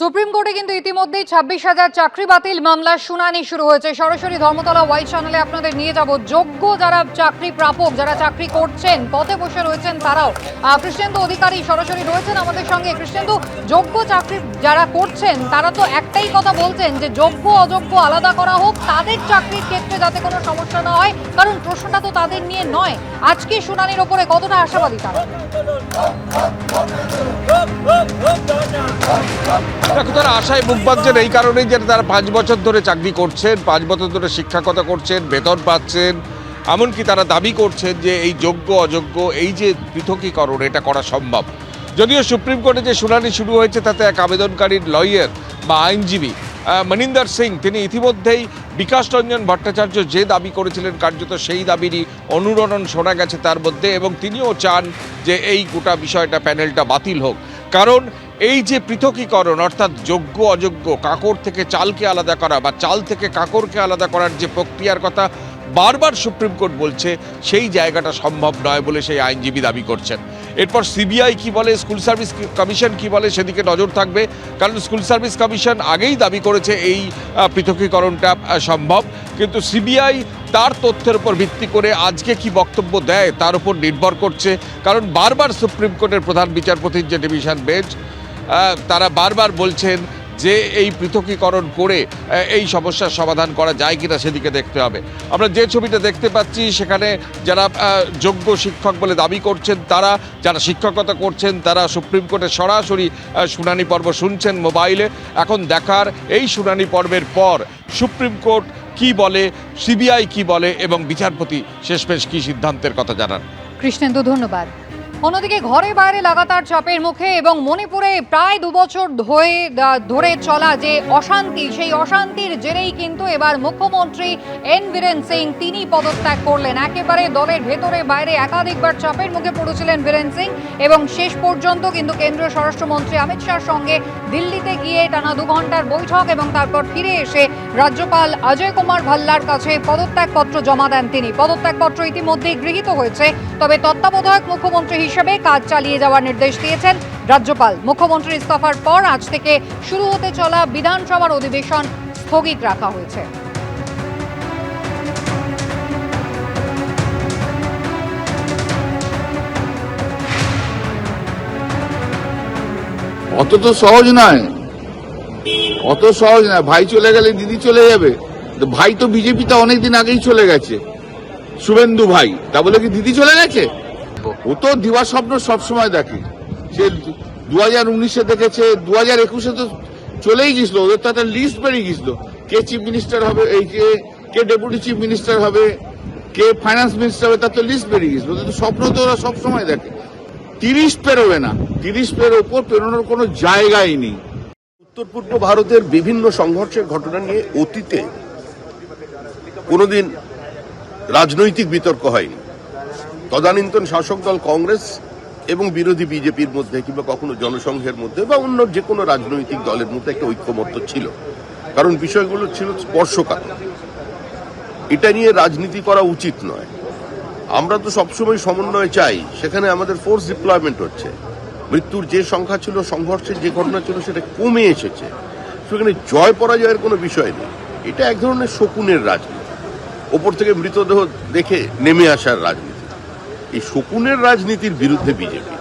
Supreme কোর্টে কিন্তু ইতিমধ্যেই ছাব্বিশ হাজার চাকরি বাতিল মামলার শুনানি শুরু হয়েছে। সরাসরি ধর্মতলা ওয়াইড চ্যানেলে আপনাদের নিয়ে যাব। যোগ্য যারা চাকরি প্রাপক, যারা চাকরি করছেন, পথে বসে রয়েছেন তারাও। কৃষ্ণেন্দু অধিকারী সরাসরি রয়েছেন আমাদের সঙ্গে। কৃষ্ণেন্দু, যোগ্য চাকরি যারা করছেন, তারা তো একটাই কথা বলছেন যে যোগ্য, অযোগ্য আলাদা করা হোক, তাদের চাকরির ক্ষেত্রে যাতে কোনো সমস্যা না হয়। কারণ প্রশ্নটা তো তাদের নিয়ে নয়। আজকে শুনানির ওপরে কতটা আশাবাদী তারা? দেখো তারা আশায় মুখ বাঁধছেন এই কারণেই যে তারা পাঁচ বছর ধরে চাকরি করছেন, পাঁচ বছর ধরে শিক্ষকতা করছেন, বেতন পাচ্ছেন। এমনকি তারা দাবি করছেন যে এই যোগ্য, অযোগ্য, এই যে পৃথকীকরণ, এটা করা সম্ভব। যদিও সুপ্রিম কোর্টে যে শুনানি শুরু হয়েছে, তাতে এক আবেদনকারীর লয়ার বা আইনজীবী মনিন্দর সিং, তিনি ইতিমধ্যেই বিকাশ রঞ্জন ভট্টাচার্য যে দাবি করেছিলেন, কার্যত সেই দাবিরই অনুরণন শোনা গেছে তার মধ্যে এবং তিনিও চান যে এই গোটা বিষয়টা প্যানেলটা বাতিল হোক। কারণ এই যে পৃথকীকরণ, অর্থাৎ যোগ্য, অযোগ্য, কাকর থেকে চালকে আলাদা করা বা চাল থেকে কাকরকে আলাদা করার যে প্রক্রিয়ার কথা বারবার সুপ্রিম কোর্ট বলছে, সেই জায়গাটা সম্ভব নয় বলে সেই আইনজীবী দাবি করছেন। এরপর সিবিআই কি বলে, স্কুল সার্ভিস কমিশন কি বলে, সেদিকে নজর থাকবে, কারণ স্কুল সার্ভিস কমিশন আগেই দাবি করেছে এই পৃথকীকরণটা সম্ভব। কিন্তু সিবিআই তার তথ্যের উপর ভিত্তি করে আজকে কি বক্তব্য দেয়, তার উপর নির্ভর করছে। কারণ বারবার সুপ্রিম কোর্টের প্রধান বিচারপতির যে ডিভিশন বেঞ্চ তারা বারবার বলছেন যে এই পৃথকীকরণ করে এই সমস্যার সমাধান করা যায় কিনা সেদিকে দেখতে হবে। আমরা যে ছবিটা দেখতে পাচ্ছি, সেখানে যারা যোগ্য শিক্ষক বলে দাবি করছেন, তারা, যারা শিক্ষকতা করছেন, তারা সুপ্রিম কোর্টে সরাসরি শুনানি পর্ব শুনছেন মোবাইলে। এখন দেখার এই শুনানি পর্বের পর সুপ্রিম কোর্ট কি বলে, সিবিআই কি বলে এবং বিচারপতি শেষমেশ কি সিদ্ধান্তের কথা জানান। কৃষ্ণেন্দু, ধন্যবাদ। অন্যদিকে ঘরে বাইরে লাগাতার চাপের মুখে এবং মণিপুরে প্রায় দুবছর ধরে ধরে চলা যে অশান্তি, সেই অশান্তির জেরেই কিন্তু এবার মুখ্যমন্ত্রী এন বীরেন সিং তিনি পদত্যাগ করলেন। একেবারে দলের ভেতরে বাইরে একাধিকবার চাপের মুখে পড়েছিলেন বীরেন সিং এবং শেষ পর্যন্ত কিন্তু কেন্দ্রীয় স্বরাষ্ট্রমন্ত্রী অমিত শাহর সঙ্গে দিল্লিতে গিয়ে টানা দু ঘণ্টার বৈঠক এবং তারপর ফিরে এসে রাজ্যপাল অজয় কুমার ভাল্লার কাছে পদত্যাগপত্র জমা দেন তিনি। পদত্যাগপত্র ইতিমধ্যেই গৃহীত হয়েছে। তবে তত্ত্বাবধায়ক মুখ্যমন্ত্রী হিসেবে কাজ চালিয়ে যাওয়ার নির্দেশ দিয়েছেন রাজ্যপাল। মুখ্যমন্ত্রী ইস্তফার পর আজ থেকে শুরু হতে চলা বিধানসভার অধিবেশন স্থগিত রাখা হয়েছে। অত তো সহজ নয়। অত সহজ নয়। ভাই চলে গেলে দিদি চলে যাবে। তো ভাই তো বিজেপিতে অনেকদিন আগেই চলে গেছে। শুভেন্দু ভাই, তা বলে কি দিদি চলে গেছে? ও তো দিবা স্বপ্ন সবসময় দেখে। সে দু হাজার উনিশে দেখেছে দু হাজার একুশে তো চলেই গেছিল ওদের তো একটা লিস্ট বেরিয়ে গেছিল কে চিফ মিনিস্টার হবে, এই যে কে ডেপুটি চিফ মিনিস্টার হবে, কে ফাইন্যান্স মিনিস্টার হবে, তার তো লিস্ট বেরিয়ে গেছিল ওদের তো স্বপ্ন তো ওরা সবসময় দেখে। তিরিশ পেরোবে না। তিরিশ পের ওপর পেরোনোর কোনো জায়গাই নেই। উত্তর পূর্ব ভারতের বিভিন্ন সংঘর্ষের ঘটনা নিয়ে অতীতে কোনোদিন রাজনৈতিক বিতর্ক হয়নি। তদানীন্তন শাসক দল কংগ্রেস এবং বিরোধী বিজেপির মধ্যে কিংবা কখনো জনসংঘের মধ্যে বা অন্য যে কোনো রাজনৈতিক দলের মধ্যে একটা ঐক্যমত্য ছিল। কারণ বিষয়গুলো ছিল স্পর্শকাতর। এটা নিয়ে রাজনীতি করা উচিত নয়। আমরা তো সবসময় সমন্বয় চাই। সেখানে আমাদের ফোর্স ডিপ্লয়মেন্ট হচ্ছে। মৃত্যুর যে সংখ্যা ছিল, সংঘর্ষের যে ঘটনা ছিল, সেটা কমে এসেছে। সেখানে জয় পরাজয়ের কোনো বিষয় নেই। এটা এক ধরনের শকুনের রাজনীতি। ওপর থেকে মৃতদেহ দেখে নেমে আসার রাজনীতি। এই শকুনের রাজনীতির বিরুদ্ধে বিজেপি।